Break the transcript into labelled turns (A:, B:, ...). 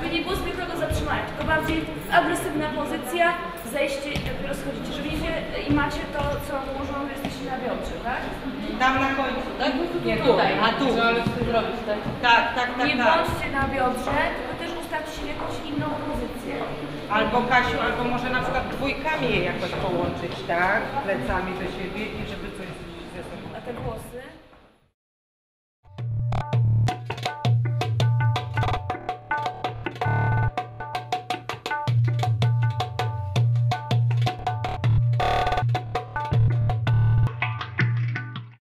A: Żeby nie było zwykłego zatrzymania, tylko bardziej agresywna pozycja, zejście i dopiero schodzicie. Że widzicie i macie to, co ułożone jesteście na biodrze, tak?
B: Tam na końcu, tak? Nie tu,
A: Tutaj.
B: a tu. Tak, tak, tak,
A: Nie
B: tak.
A: bądźcie na biodrze, tylko też ustawcie się w jakąś inną pozycję.
B: Albo Kasiu, albo może na przykład dwójkami je jakoś połączyć, tak? Plecami do siebie i żeby coś ze sobą.
A: A te włosy?